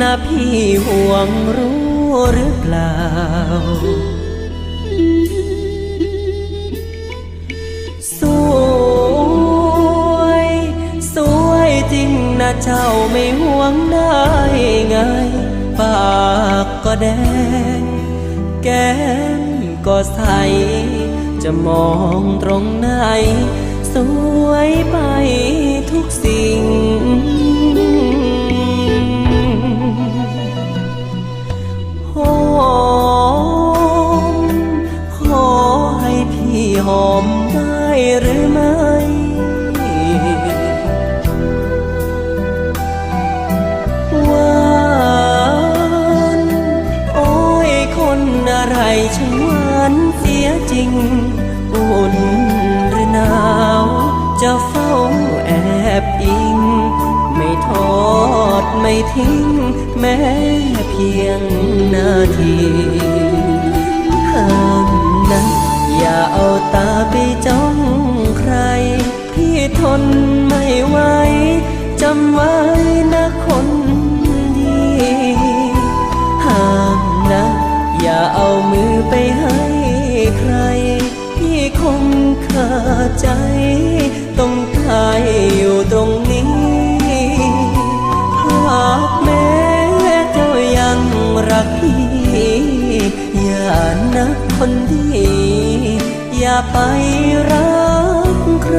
นะพี่ห่วงรู้หรือเปล่า สวย สวยจริงนะเจ้าไม่ห่วงได้ไง ปากก็แดง แก้มก็ใส จะมองตรงไหน สวยไปทุกสิ่ง จริง อุ่นหรือหนาว จะเฝ้าแอบอิง ไม่ทอดไม่ทิ้ง แม้เพียงนาทีห้ามนะอย่าเอาตาไปจ้องใคร พี่ทนไม่ไหวจำไว้ นะคนดี อย่าไปรักใคร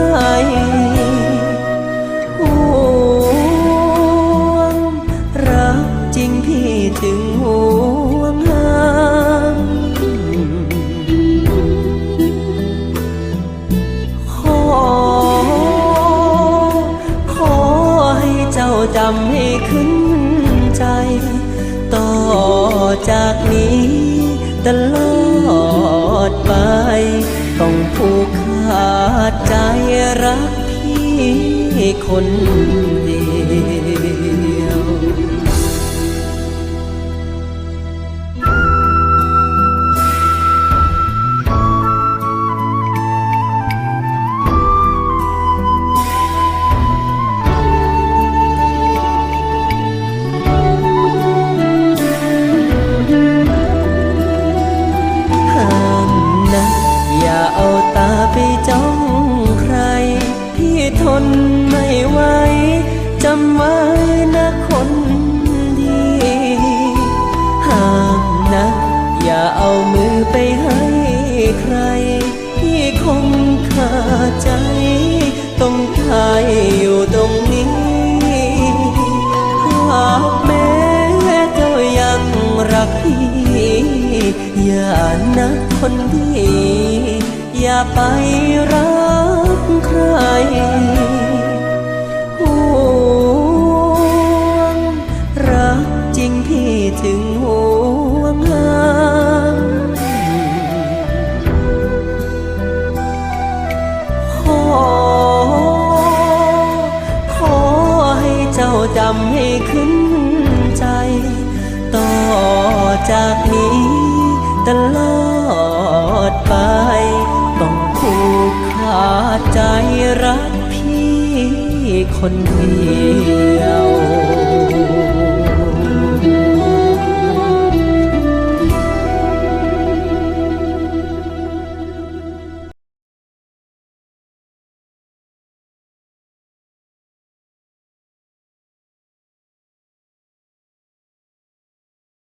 ห่วงรักจริงพี่ถึงห่วงห้ามขอ ขอให้เจ้าจำให้ขึ้น รักพี่คนเดีาใจต้องตายอยู่ตรงนี้หากแม้เจ้ายังรักพี่อย่านะคนดี อย่าไปรักใคร จำให้ขึ้นใจ ต่อจากนี้ตลอดไป ต้องผูกขาดใจรักพี่คนเดียว